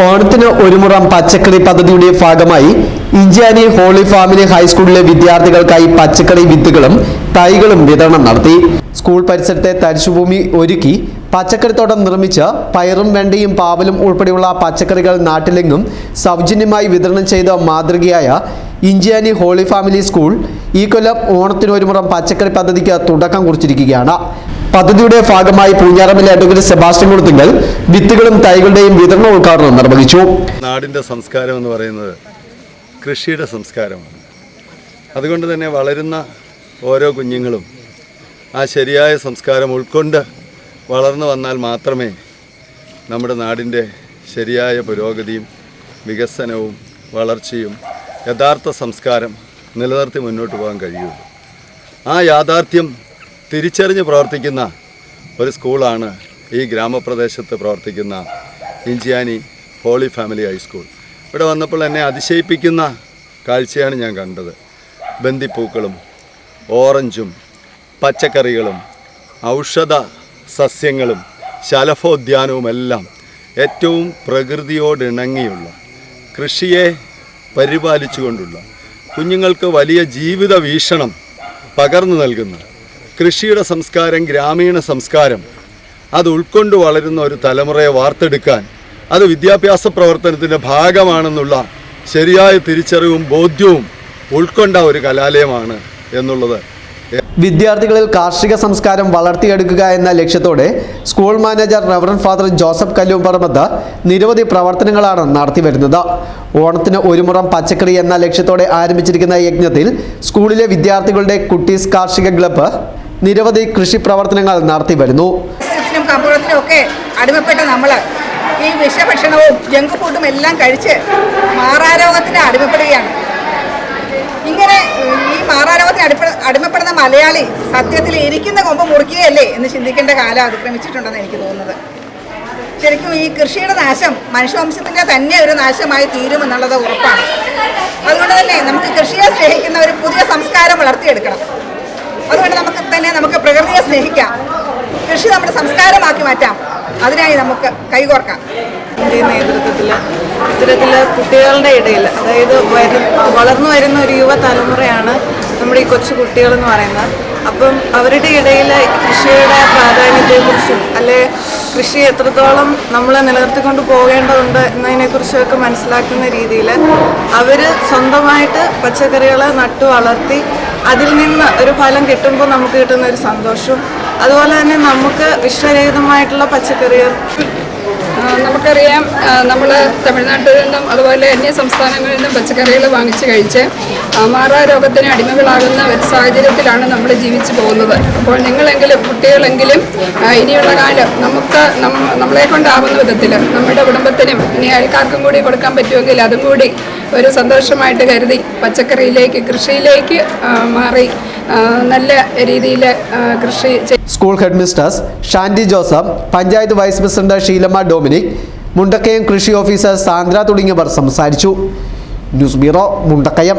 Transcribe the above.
ഓണത്തിന് ഒരു മുറം പച്ചക്കറി പദ്ധതിയുടെ ഭാഗമായി ഇഞ്ചാനി ഹോളി ഫാമിലി ഹൈസ്കൂളിലെ വിദ്യാർത്ഥികൾക്കായി പച്ചക്കറി വിത്തുകളും തൈകളും വിതരണം നടത്തി. സ്കൂൾ പരിസരത്തെ തരിശുഭൂമി ഒരുക്കി പച്ചക്കറിത്തോട്ടം നിർമ്മിച്ച് പയറും വെണ്ടയും പാവലും ഉൾപ്പെടെയുള്ള പച്ചക്കറികൾ നാട്ടിലെങ്ങും സൗജന്യമായി വിതരണം ചെയ്ത മാതൃകയായ ഇഞ്ചിയാനി ഹോളി ഫാമിലി സ്കൂൾ ഈ കൊല്ലം ഓണത്തിനൊരുമുറം പച്ചക്കറി പദ്ധതിക്ക് തുടക്കം കുറിച്ചിരിക്കുകയാണ്. പദ്ധതിയുടെ ഭാഗമായി പൂഞ്ഞാറമ്മിലെ അഡ്വക്കേറ്റ് സെബാസ്റ്റ്യൻ കൊടുത്തുങ്കൽ വിത്തുകളും തൈകളുടെയും വിതരണ ഉദ്ഘാടനം നിർവഹിച്ചു. നാടിന്റെ സംസ്കാരം എന്ന് പറയുന്നത് കൃഷിയുടെ സംസ്കാരമാണ്. അതുകൊണ്ട് തന്നെ വളരുന്ന ഓരോ കുഞ്ഞുങ്ങളും ആ ശരിയായ സംസ്കാരം ഉൾക്കൊണ്ട് വളർന്നു വന്നാൽ മാത്രമേ നമ്മുടെ നാടിന്റെ ശരിയായ പുരോഗതിയും വികസനവും വളർച്ചയും യഥാർത്ഥ സംസ്കാരം നിലനിർത്തി മുന്നോട്ട് പോകാൻ കഴിയുള്ളൂ ആ യാഥാർത്ഥ്യം തിരിച്ചറിഞ്ഞ് പ്രവർത്തിക്കുന്ന ഒരു സ്കൂളാണ് ഈ ഗ്രാമപ്രദേശത്ത് പ്രവർത്തിക്കുന്ന ഇഞ്ചിയാനി ഹോളി ഫാമിലി ഹൈസ്കൂൾ. ഇവിടെ വന്നപ്പോൾ എന്നെ അതിശയിപ്പിക്കുന്ന കാഴ്ചയാണ് ഞാൻ കണ്ടത്. ബന്ദിപ്പൂക്കളും ഓറഞ്ചും പച്ചക്കറികളും ഔഷധ സസ്യങ്ങളും ശലഭോദ്യാനവുമെല്ലാം ഏറ്റവും പ്രകൃതിയോടിണങ്ങിയുള്ള കൃഷിയെ പരിപാലിച്ചുകൊണ്ടുള്ള കുഞ്ഞുങ്ങൾക്ക് വലിയ ജീവിത വീക്ഷണം പകർന്നു നൽകുന്ന കൃഷിയുടെ സംസ്കാരം ഗ്രാമീണ സംസ്കാരം അത് ഉൾക്കൊണ്ട് വളരുന്ന ഒരു തലമുറയെ വാർത്തെടുക്കാൻ അത് വിദ്യാഭ്യാസ പ്രവർത്തനത്തിന്റെ ഭാഗമാണെന്നുള്ള ശരിയായ തിരിച്ചറിവും ബോധ്യവും ഉൾക്കൊണ്ട ഒരു കലാലയമാണ് എന്നുള്ളത്. വിദ്യാർത്ഥികളിൽ കാർഷിക സംസ്കാരം വളർത്തിയെടുക്കുക എന്ന ലക്ഷ്യത്തോടെ school manager reverend father Joseph Kallumparambath നിരവധി പ്രവർത്തനങ്ങളാണ് നടത്തിവരുന്നത്. ഓണത്തിന് ഒരു മുറം പച്ചക്കറി എന്ന ലക്ഷ്യത്തോടെ ആരംഭിച്ചിരിക്കുന്ന യജ്ഞത്തിൽ സ്കൂളിലെ വിദ്യാർത്ഥികളുടെ കുട്ടീസ് കാർഷിക ക്ലബ്ബ് നിരവധി കൃഷി പ്രവർത്തനങ്ങൾ നടത്തി വരുന്നു. അടിമപ്പെട്ട നമ്മൾ ഈ വിഷഭക്ഷണവും ജങ്ക് ഫുഡും എല്ലാം കഴിച്ച് മാറാരോഗത്തിന് അടിമപ്പെടുകയാണ്. ഇങ്ങനെ ഈ മാറാരോഗത്തിന് അടിപ്പ അടിമപ്പെടുന്ന മലയാളി സത്യത്തിൽ ഇരിക്കുന്ന കൊമ്പ് മുറിക്കുകയല്ലേ എന്ന് ചിന്തിക്കേണ്ട കാലം അതിക്രമിച്ചിട്ടുണ്ടെന്ന് എനിക്ക് തോന്നുന്നത്. ശരിക്കും ഈ കൃഷിയുടെ നാശം മനുഷ്യവംശത്തിന്റെ തന്നെ ഒരു നാശമായി തീരുമെന്നുള്ളത് ഉറപ്പാണ്. അതുകൊണ്ട് തന്നെ നമുക്ക് കൃഷിയെ സ്നേഹിക്കുന്ന ഒരു പുതിയ സംസ്കാരം വളർത്തിയെടുക്കണം. അതുകൊണ്ട് നമുക്ക് തന്നെ നമുക്ക് പ്രകൃതിയെ സ്നേഹിക്കാം. കൃഷി നമ്മുടെ സംസ്കാരമാക്കി മാറ്റാം. അതിനായി നമുക്ക് കൈകോർക്കാം. നേതൃത്വത്തിൽ ഇത്തരത്തിൽ കുട്ടികളുടെ ഇടയിൽ അതായത് വളർന്നു വരുന്ന ഒരു യുവതലമുറയാണ് നമ്മുടെ ഈ കൊച്ചു കുട്ടികളെന്ന് പറയുന്നത്. അപ്പം അവരുടെ ഇടയിൽ കൃഷിയുടെ പ്രാധാന്യത്തെക്കുറിച്ചും അല്ലെ കൃഷി എത്രത്തോളം നമ്മൾ നിലനിർത്തിക്കൊണ്ട് പോകേണ്ടതുണ്ട് എന്നതിനെക്കുറിച്ചൊക്കെ മനസ്സിലാക്കുന്ന രീതിയിൽ അവർ സ്വന്തമായിട്ട് പച്ചക്കറികൾ നട്ടു വളർത്തി അതിൽ നിന്ന് ഒരു ഫലം കിട്ടുമ്പോൾ നമുക്ക് കിട്ടുന്ന ഒരു സന്തോഷവും അതുപോലെ തന്നെ നമുക്ക് വിഷരഹിതമായിട്ടുള്ള പച്ചക്കറികൾ നമുക്കറിയാം നമ്മൾ തമിഴ്നാട്ടിൽ നിന്നും അതുപോലെ അന്യ സംസ്ഥാനങ്ങളിൽ നിന്നും പച്ചക്കറികൾ വാങ്ങിച്ചു കഴിച്ച് മാറാ രോഗത്തിന് അടിമകളാകുന്ന ഒരു സാഹചര്യത്തിലാണ് നമ്മൾ ജീവിച്ചു പോകുന്നത്. അപ്പോൾ നിങ്ങളെങ്കിലും കുട്ടികളെങ്കിലും ഇനിയുള്ള കാലം നമുക്ക് നമ്മളെ കൊണ്ടാവുന്ന വിധത്തിൽ നമ്മുടെ കുടുംബത്തിനും ഇനി അയൽക്കാർക്കും കൂടി കൊടുക്കാൻ പറ്റുമെങ്കിൽ അതും കൂടി ഒരു സന്തോഷമായിട്ട് കരുതി പച്ചക്കറിയിലേക്ക് കൃഷിയിലേക്ക് മാറി നല്ല രീതിയിൽ കൃഷി school head mistress Joseph panchayat vice president Sheelamma Dominic Mundakkayam കൃഷി ഓഫീസർ സാന്ദ്ര തുടങ്ങിയവർ സംസാരിച്ചു. News bureau Mundakkayam.